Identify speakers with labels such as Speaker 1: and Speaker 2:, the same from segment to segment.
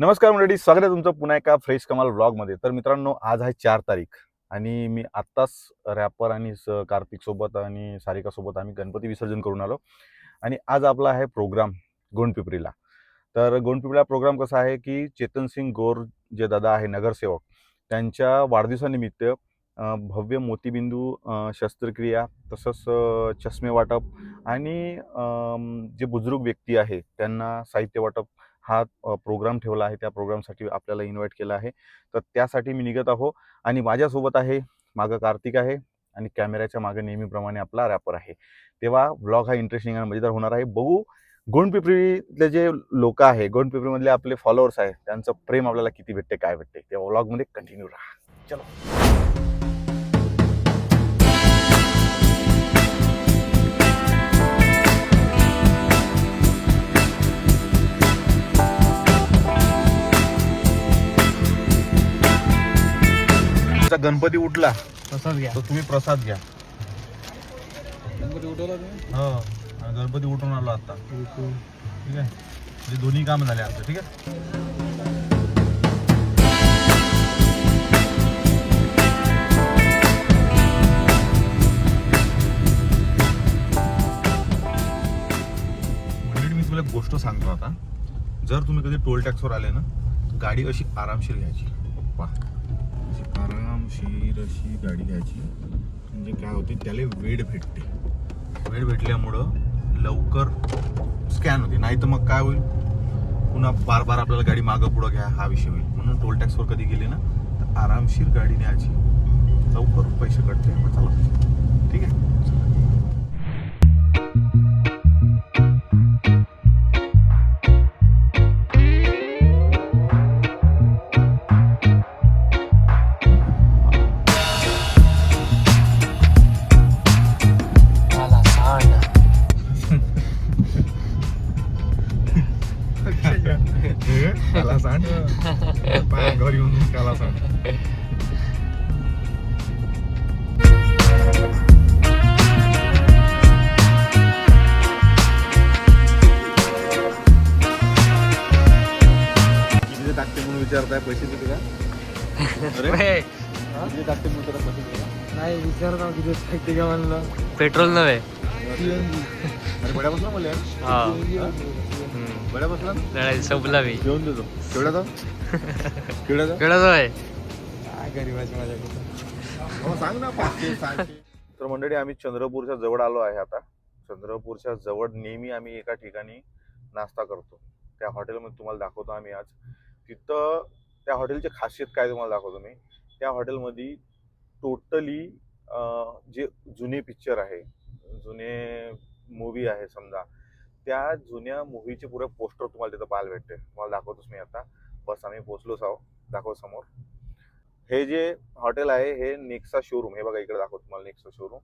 Speaker 1: नमस्कार मंडळी स्वागत आहे तुमचं पुन्हा एका फ्रेश कमाल ब्लॉगमध्ये तर मित्रांनो आज आहे चार तारीख आणि मी आत्ताच रॅपर आणि स कार्तिक सोबत आणि सारिकासोबत आम्ही गणपती विसर्जन करून आलो आणि आज आपला आहे प्रोग्राम गोंडपिपरीला. तर गोंडपिपरीला प्रोग्राम कसा आहे की चेतन सिंग गोर जे दादा आहे नगरसेवक त्यांच्या वाढदिवसानिमित्त भव्य मोतीबिंदू शस्त्रक्रिया तसंच चष्मे वाटप आणि जे बुजुर्ग व्यक्ती आहे त्यांना साहित्य वाटप हा प्रोग्राम ठेवला आहे त्या प्रोग्रामसाठी आपल्याला इन्व्हाइट केला आहे. तर त्यासाठी मी निघत आहो आणि माझ्यासोबत आहे मागं कार्तिक आहे आणि कॅमेऱ्याच्या मागे नेहमीप्रमाणे आपला रॅपर आहे. तेव्हा व्लॉग हा इंटरेस्टिंग आणि मजेदार होणार आहे. बघू गोंडपिपरीतले जे लोक आहे गोंडपिपरीमधले आपले फॉलोअर्स आहे त्यांचं प्रेम आपल्याला किती भेटते काय भेटते तेव्हा व्लॉगमध्ये कंटिन्यू राहा. चलो. तुमचा गणपती उठला
Speaker 2: तसाच घ्या.
Speaker 1: तर तुम्ही प्रसाद घ्या.
Speaker 2: गणपती उठवला तुम्ही?
Speaker 1: हो गणपती उठून आलो आता. ठीक आहे? म्हणजे दोन्ही काम झाले आमचं ठीक आहे? मंडळी मी तुला एक गोष्ट सांगतो आता. जर तुम्ही कधी टोल टॅक्सवर आले ना गाडी अशी आरामशीर घ्यायची. पा अशी आरामशीर अशी गाडी घ्यायची. म्हणजे काय होते त्याला वेळ भेटते. वेळ भेटल्यामुळं लवकर स्कॅन होते. नाही तर मग काय होईल? पुन्हा बार बार आपल्याला गाडी मागं पुढं घ्या हा विषय होईल. म्हणून टोल टॅक्सवर कधी गेले ना तर आरामशीर गाडी न्यायची. लवकर पैसे कटते चला. ठीक आहे? त्याला सांग टाकते म्हणून विचारताय पैसे किती का? अरे. किती टाकते म्हणून त्याला पैसे?
Speaker 2: नाही विचार ना किती टाकते का म्हणलं
Speaker 3: पेट्रोल नव्हे.
Speaker 1: अरे बड्या बसला मला बड्या बसला?
Speaker 3: संपला मी.
Speaker 1: घेऊन देतो. केवढ्याचा केवढ्याचा
Speaker 3: कळत होय
Speaker 2: काय गरीबाची माझ्या
Speaker 1: हो, सांग ना पाचशे सहाशे तर मंडळी आम्ही चंद्रपूरच्या जवळ आलो आहे आता. चंद्रपूरच्या जवळ नेहमी आम्ही एका ठिकाणी नाश्ता करतो. त्या हॉटेलमध्ये तुम्हाला दाखवतो आम्ही आज. तिथं त्या हॉटेलची खासियत काय तुम्हाला दाखवतो मी? त्या हॉटेलमध्ये टोटली जे जुने पिक्चर आहे जुने मूवी आहे समजा त्या जुन्या मूवीचे पुरे पोस्टर तुम्हाला तिथं पाहायला भेटते तुम्हाला दाखवतोच मी आता. बस आम्ही पोचलोच आहो दाखव समोर. हे जे हॉटेल आहे हे नेक्सा शोरूम हे बघा इकडे दाखवतो तुम्हाला नेक्सा शोरूम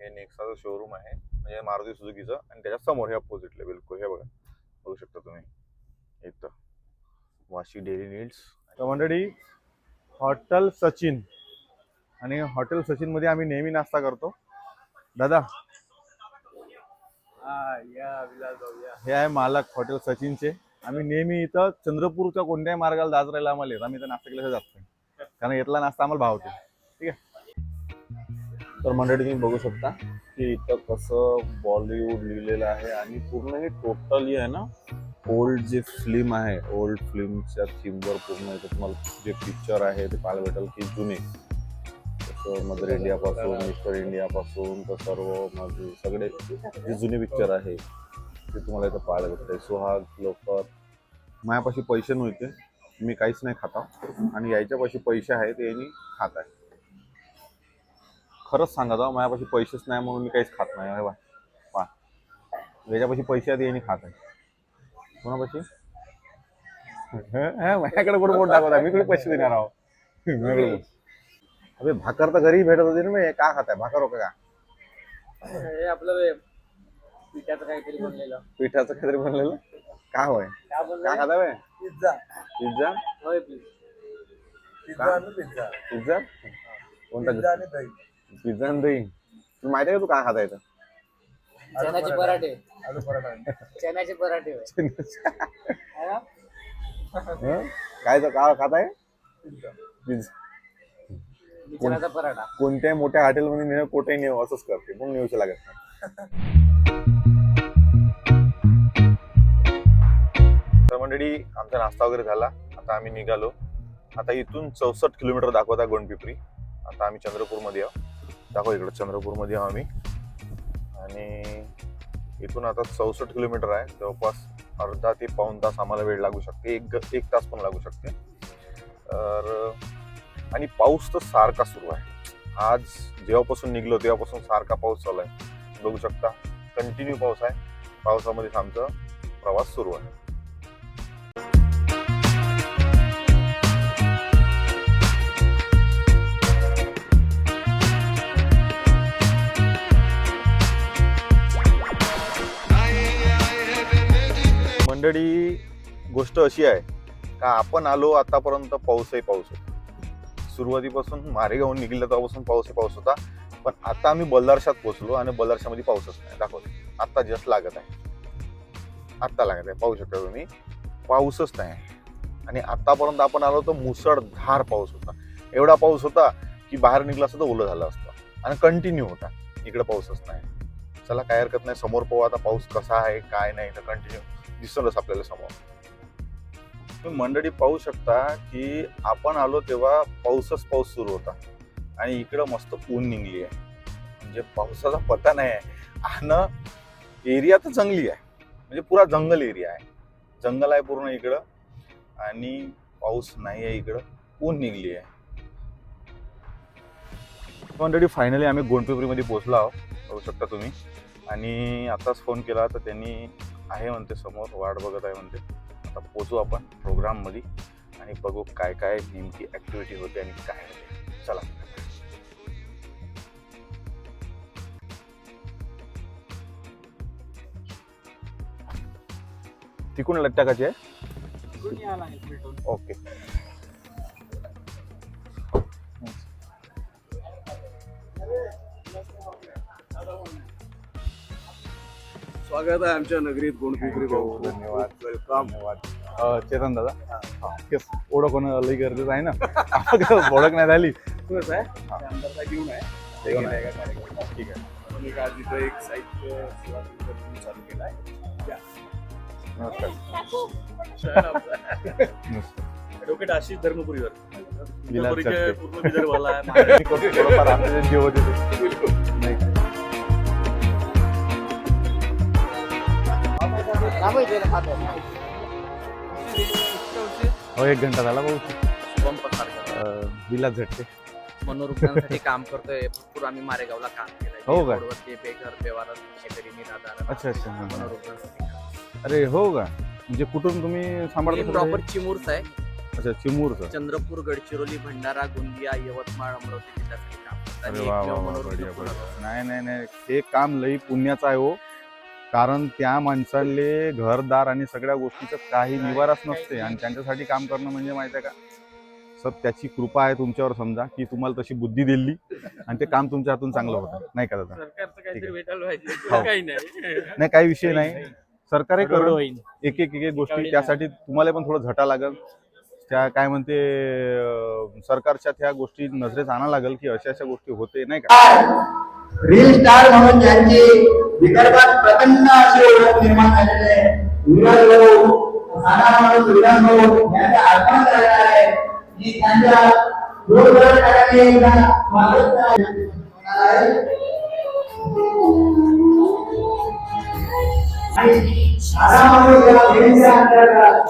Speaker 1: हे नेक्साचं शोरूम आहे. म्हणजे मारुती सुझुकीचं आणि त्याच्यासमोर हे अपोजिटले बिलकुल. हे बघा. बघू शकता तुम्ही. इथं. Vashi daily needs. तर मंडळी हॉटेल सचिन. आणि हॉटेल सचिनमध्ये आम्ही नेहमी नाश्ता करतो. दादा हे आहे मालक हॉटेल सचिनचे. आम्ही नेहमी इथं चंद्रपूरच्या कोणत्याही मार्गाला जात राहिला आम्हाला येत. आम्ही इथं नाश्ता केल्याशिवाय जात नाही. कारण इथला नाश्ता आम्हाला भावतो. ठीक आहे? तर मंडळी तुम्ही बघू शकता की इथं कसं बॉलिवूड लिहिलेलं आहे आणि पूर्ण हे टोटली आहे ना ओल्ड जे फिल्म आहे ओल्ड फिल्मच्या थीमवर पूर्ण इथं तुम्हाला जे पिक्चर आहे ते पाहायला भेटेल की जुने. मदर इंडिया पासून मिस्टर इंडिया पासून तर सर्व माझे सगळे जे जुने पिक्चर आहे ते तुम्हाला इथं पाहायला भेटते सुहाग लोकर माझ्यापाशी पैसे नव्हते. मी काहीच नाही खाता. आणि यायच्यापाशी पैसे आहेत ते यांनी खात आहे. खरंच सांगा जाऊ माझ्यापाशी पैसेच नाही म्हणून मी काहीच खात नाही. अरे वा. वा याच्यापाशी पैसे आहेत यांनी खात आहे. कोणापाशी? माझ्याकडे कुठं दाखवता मी कुठे पैसे देणार आहो. अबे भाकर तर घरी भेटत होती ना मी. का खाताय? भाकर हो का?
Speaker 2: हे आपलं पिठाचं काहीतरी बनलेलं.
Speaker 1: पिठाचं काहीतरी बनलेलं? का होय?
Speaker 2: काय
Speaker 1: का खाता बे?
Speaker 2: पिझ्झा.
Speaker 1: पिझ्झा?
Speaker 2: होय पिझ्झा पिझ्झा.
Speaker 1: पिझ्झा? कोणता
Speaker 2: आणि दही.
Speaker 1: पिझ्झा आणि दही. माहिती आहे का तू काय खाता येतं
Speaker 2: चण्याचे पराठे. आलू पराठा. चण्याचे पराठे?
Speaker 1: काय ज- का खात आहे पिझ्झा.
Speaker 2: पराठा
Speaker 1: कोणत्याही मोठ्या हॉटेलमध्ये नेणं कुठेही नेऊ असंच करते. पण नेऊच लागत नाही. तर मंडळी आमचा नाश्ता वगैरे झाला. आता आम्ही निघालो. आता इथून चौसष्ट किलोमीटर दाखवत आहे गोंडपिपरी. आता आम्ही चंद्रपूरमध्ये आहोत. दाखव इकडं चंद्रपूरमध्ये आहो आम्ही. आणि इथून आता चौसष्ट किलोमीटर आहे. जवळपास अर्धा ते पाऊण तास आम्हाला वेळ लागू शकते. एक एक तास पण लागू शकते. तर आणि पाऊस तर सारखा सुरू आहे. आज जेव्हापासून निघलो तेव्हापासून सारखा पाऊस चालू आहे. बघू शकता कंटिन्यू पाऊस आहे. पावसामध्येच आमचा प्रवास सुरू आहे. मंडळी गोष्ट अशी आहे का आपण आलो आतापर्यंत पाऊसही पाऊस होता. सुरुवातीपासून मारेगावून निघलं तेव्हापासून पाऊसही पाऊस होता. पण आता आम्ही बल्लारशात पोहोचलो आणि बल्लारशामध्ये पाऊसच नाही. दाखवतो. आत्ता जस्ट लागत आहे. आत्ता लागत आहे. पाहू शकता तुम्ही. पाऊसच नाही. आणि आत्तापर्यंत आपण आलो तर मुसळधार पाऊस होता. एवढा पाऊस होता की बाहेर निघला असतं तर ओलं झालं असतं. आणि कंटिन्यू होता. इकडे पाऊसच नाही. चला काय हरकत नाही. समोर पाहू आता पाऊस कसा आहे काय नाही तर कंटिन्यू दिसतच आपल्याला समोर. मंडळी पाहू शकता की आपण आलो तेव्हा पाऊसच पाऊस सुरू होता. आणि इकडं मस्त ऊन निघली आहे. म्हणजे पावसाचा पत्ता नाही आहे. आणि एरिया तर जंगली आहे. म्हणजे पुरा जंगल एरिया आहे. जंगल आहे पूर्ण इकडं. आणि पाऊस नाही आहे इकडं. ऊन निघली आहे. मंडळी फायनली आम्ही गोंडपिपरीमध्ये पोहोचलो आहोत. बघू शकता तुम्ही. आणि आताच फोन केला तर त्यांनी आहे म्हणते समोर. वाट बघत आहे म्हणते. आता पोचू आपण प्रोग्राममध्ये आणि बघू काय काय नेमकी ॲक्टिव्हिटी होते आणि काय होते. चला. तिकून लट्टाकाची आहे? ओके
Speaker 4: स्वागत आहे आमच्या नगरीत गोंडपिपरी भाऊ.
Speaker 1: धन्यवाद.
Speaker 4: वेलकम
Speaker 1: धन्यवाद. चेतन दादा? तेच ओळख होणं लई गरजेचं आहे ना? ओळख नाही झाली.
Speaker 4: बस आहे. घेऊन आहे.
Speaker 1: घेऊन
Speaker 4: का कार्यक्रम
Speaker 1: ठीक आहे.
Speaker 4: मी आज इथं एक साहित्य सेवा केंद्र म्हणून चालू केलं आहे.
Speaker 1: नमस्कार.
Speaker 4: शहर आमचं आहे.
Speaker 1: नमस्कार.
Speaker 4: ॲडव्होकेट आशिष धर्मपुरीवर. पूर्ण विदर्भाला आहे.
Speaker 1: हो एक घंटा झाला भाऊ. विलास झटके.
Speaker 2: मनोरुग्णांसाठी काम करतोय. भरपूर आम्ही मारेगावला काम केलंय.
Speaker 1: हो का?
Speaker 2: बेघर बेवारस शेतकरी निराधार
Speaker 1: अच्छा अच्छा.
Speaker 2: मनोरुग्णांसाठी.
Speaker 1: अरे हो का? म्हणजे कुठून तुम्ही सांभाळता
Speaker 2: प्रॉपर? चिमूरच आहे.
Speaker 1: अच्छा चिमूरचं.
Speaker 2: चंद्रपूर गडचिरोली भंडारा गोंदिया यवतमाळ अमरावती जिल्ह्यासाठी काम
Speaker 1: नाही नाही नाही. हे काम लई पुण्याचं आहे हो. कारण त्या माणसाले घरदार आणि सगळ्या गोष्टीचं काही निवाराच नसते आणि त्यांच्यासाठी काम करणं म्हणजे माहिती आहे का? सब त्याची कृपा आहे तुमच्यावर समजा की तुम्हाला तशी बुद्धी दिली आणि ते काम तुमच्या हातून चांगलं होतं. नाही का दादा? हो.
Speaker 2: काही नाही.
Speaker 1: नाही काही विषय नाही. करून
Speaker 2: होईल.
Speaker 1: एक एक एक एक गोष्टी त्यासाठी तुम्हाला पण थोडं झटा लागल. त्या काय म्हणते सरकारच्या त्या गोष्टी नजरेत आणा लागल की अशा अशा गोष्टी होते नाही का?
Speaker 5: रील स्टार म्हणून ज्यांची विदर्भात प्रचंड असे ओळख निर्माण झालेले आहे विराज भाऊ साना म्हणून विराज भाऊ यांचे अर्पण आहे. की त्यांच्या रोजगार कार्याने एकदा स्वागत आणि अंतर्गत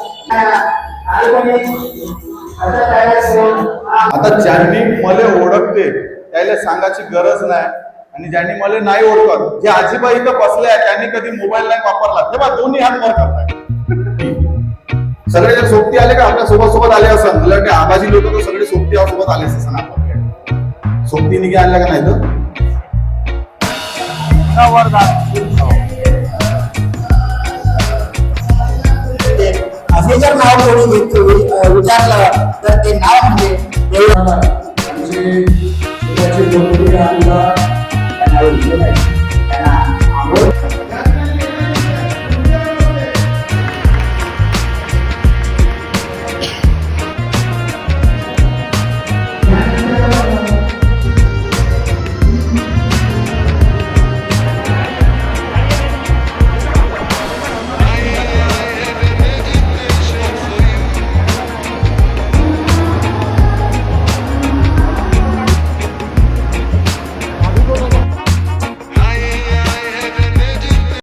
Speaker 5: असं
Speaker 1: आता ज्यांनी मला ओळखते त्याला सांगायची गरज नाही. आणि ज्यांनी मला नाही ओळखत जे आजीबा इथं बसले आहेत त्यांनी कधी मोबाईल नाही वापरला. तेव्हा दोन्ही हात वर करताय. सगळे जर सोबती आले का आपल्यासोबत सोबत आले असं? मला वाटतं आबाजी लोक तर सगळे सोबती सोबत आले असं आपण सोबती निघे आणल्या का नाही तर
Speaker 5: असे जर नाव कोणी घेतलं विचारलं तर ते नाव म्हणजे? देव